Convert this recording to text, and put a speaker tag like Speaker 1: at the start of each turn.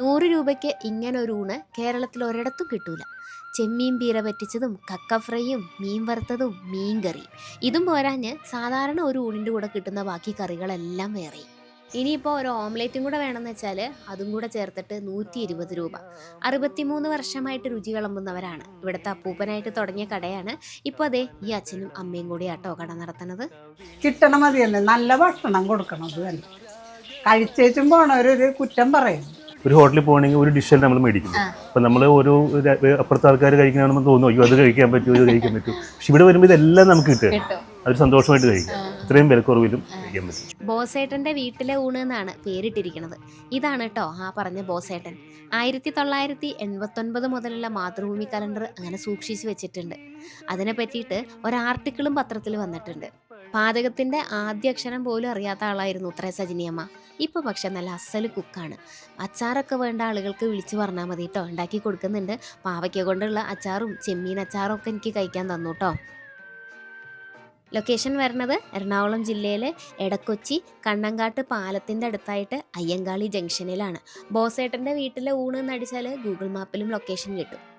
Speaker 1: നൂറ് രൂപയ്ക്ക് ഇങ്ങനെ ഒരു ഊണ് കേരളത്തിൽ ഒരിടത്തും കിട്ടൂല. ചെമ്മീൻ പീര പറ്റിച്ചതും കക്ക ഫ്രൈയും മീൻ വറുത്തതും മീൻ കറിയും. ഇതും പോരാഞ്ഞ് സാധാരണ ഒരു ഊണിന്റെ കൂടെ കിട്ടുന്ന ബാക്കി കറികളെല്ലാം വേറെയും ഇനിയിപ്പോൾ ഒരു ഓംലേറ്റും കൂടെ വേണമെന്ന് വെച്ചാൽ അതും കൂടെ ചേർത്തിട്ട് നൂറ്റി ഇരുപത് രൂപ. അറുപത്തിമൂന്ന് വർഷമായിട്ട് രുചി വിളമ്പുന്നവരാണ്. ഇവിടുത്തെ അപ്പൂപ്പനായിട്ട് തുടങ്ങിയ കടയാണ്. ഇപ്പോൾ അതെ ഈ അച്ഛനും അമ്മയും കൂടി ആട്ടോ കട നടത്തുന്നത്.
Speaker 2: കിട്ടണം മതിയല്ലേ? നല്ല ഭക്ഷണം കൊടുക്കണത് തന്നെ. കഴിച്ചേച്ചും പോണവരൊരു കുറ്റം പറയും
Speaker 3: ഒരു ഹോട്ടലിൽ പോകണമെങ്കിൽ ഒരു ഡിഷ് നമ്മൾ മേടിക്കുന്നു. അപ്പം നമ്മൾ ഒരു അപ്പുറത്തെ ആൾക്കാർ കഴിക്കണമെന്ന് തോന്നുന്നു. അയ്യോ അത് കഴിക്കാൻ പറ്റുമോ ഇത് കഴിക്കാൻ പറ്റും. പക്ഷെ ഇവിടെ വരുമ്പോൾ ഇതെല്ലാം നമുക്ക് കിട്ടും. അത് സന്തോഷമായിട്ട് കഴിക്കാം. ഇത്രയും വിലക്കുറവിലും കഴിക്കാൻ പറ്റും.
Speaker 1: ബോസേട്ടന്റെ വീട്ടിലെ ഊണ് എന്നാണ് പേരിട്ടിരിക്കുന്നത് ഇതാണ് കേട്ടോ ആ പറഞ്ഞ ബോസേട്ടൻ. ആയിരത്തി തൊള്ളായിരത്തി എൺപത്തൊൻപത് മുതലുള്ള മാതൃഭൂമി കലണ്ടർ അങ്ങനെ സൂക്ഷിച്ചു വെച്ചിട്ടുണ്ട്. അതിനെ പറ്റിയിട്ട് ഒരു ആർട്ടിക്കിളും പത്രത്തിൽ വന്നിട്ടുണ്ട്. പാചകത്തിന്റെ ആദ്യ അക്ഷരം പോലും അറിയാത്ത ആളായിരുന്നു ഉത്ര സജിനിയമ്മ. ഇപ്പൊ പക്ഷെ നല്ല അസൽ കുക്കാണ്. അച്ചാറൊക്കെ വേണ്ട ആളുകൾക്ക് വിളിച്ചു പറഞ്ഞാൽ മതി കേട്ടോ ഉണ്ടാക്കി കൊടുക്കുന്നുണ്ട്. പാവയ്ക്ക കൊണ്ടുള്ള അച്ചാറും ചെമ്മീൻ അച്ചാറും ഒക്കെ എനിക്ക് കഴിക്കാൻ തന്നു കേട്ടോ ലൊക്കേഷൻ വരുന്നത് എറണാകുളം ജില്ലയിലെ എടക്കൊച്ചി കണ്ണങ്കാട്ട് പാലത്തിന്റെ അടുത്തായിട്ട് അയ്യങ്കാളി ജംഗ്ഷനിലാണ്. ബോസേട്ടന്റെ വീട്ടിലെ ഊണ് എന്നടിച്ചാൽ ഗൂഗിൾ മാപ്പിലും ലൊക്കേഷൻ കിട്ടും.